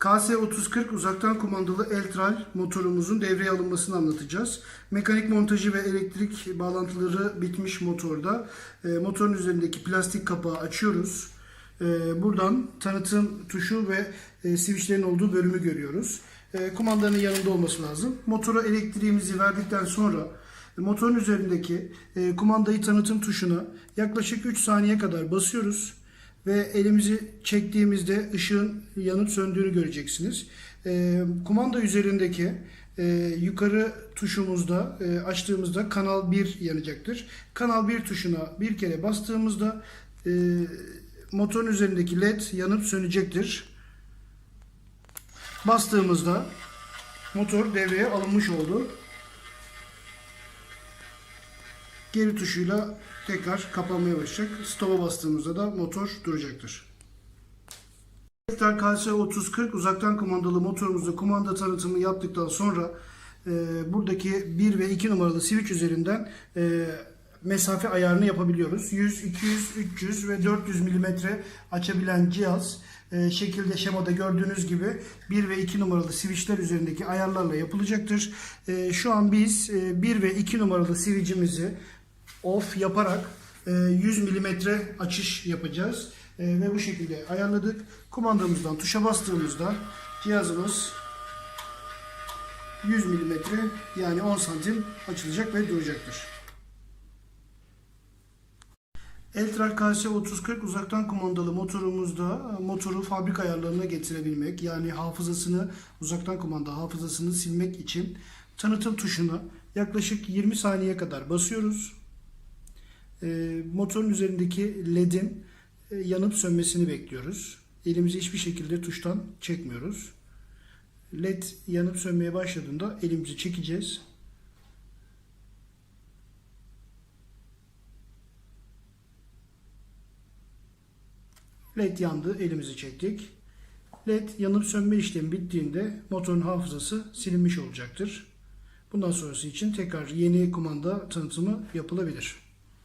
KS3040 uzaktan kumandalı Eltral motorumuzun devreye alınmasını anlatacağız. Mekanik montajı ve elektrik bağlantıları bitmiş motorda. E, motorun üzerindeki plastik kapağı açıyoruz. E, buradan tanıtım tuşu ve e, switchlerin olduğu bölümü görüyoruz. E, kumandanın yanında olması lazım. Motora elektriğimizi verdikten sonra motorun üzerindeki e, kumandayı tanıtım tuşuna yaklaşık 3 saniye kadar basıyoruz ve elimizi çektiğimizde ışığın yanıp söndüğünü göreceksiniz. E, kumanda üzerindeki e, yukarı tuşumuzda e, açtığımızda kanal 1 yanacaktır. Kanal 1 tuşuna bir kere bastığımızda e, motorun üzerindeki led yanıp sönecektir. Bastığımızda motor devreye alınmış oldu. Geri tuşuyla tekrar kapanmaya başlayacak. Stop'a bastığımızda da motor duracaktır. Tekrar KS3040 uzaktan kumandalı motorumuzda kumanda tanıtımı yaptıktan sonra e, buradaki 1 ve 2 numaralı switch üzerinden e, mesafe ayarını yapabiliyoruz. 100, 200, 300 ve 400 milimetre açabilen cihaz e, şekilde şemada gördüğünüz gibi 1 ve 2 numaralı switchler üzerindeki ayarlarla yapılacaktır. E, şu an biz e, 1 ve 2 numaralı switch'imizi off yaparak e, 100 milimetre açış yapacağız. E, ve bu şekilde ayarladık. Kumandamızdan tuşa bastığımızda cihazımız 100 milimetre yani 10 santim açılacak ve duracaktır. Eltral KS 3040 uzaktan kumandalı motorumuzda e, motoru fabrika ayarlarına getirebilmek yani hafızasını uzaktan kumanda hafızasını silmek için tanıtım tuşuna yaklaşık 20 saniye kadar basıyoruz. E, motorun üzerindeki ledin e, yanıp sönmesini bekliyoruz. Elimizi hiçbir şekilde tuştan çekmiyoruz. Led yanıp sönmeye başladığında elimizi çekeceğiz. LED yandı, elimizi çektik. LED yanıp sönme işlemi bittiğinde motorun hafızası silinmiş olacaktır. Bundan sonrası için tekrar yeni kumanda tanıtımı yapılabilir.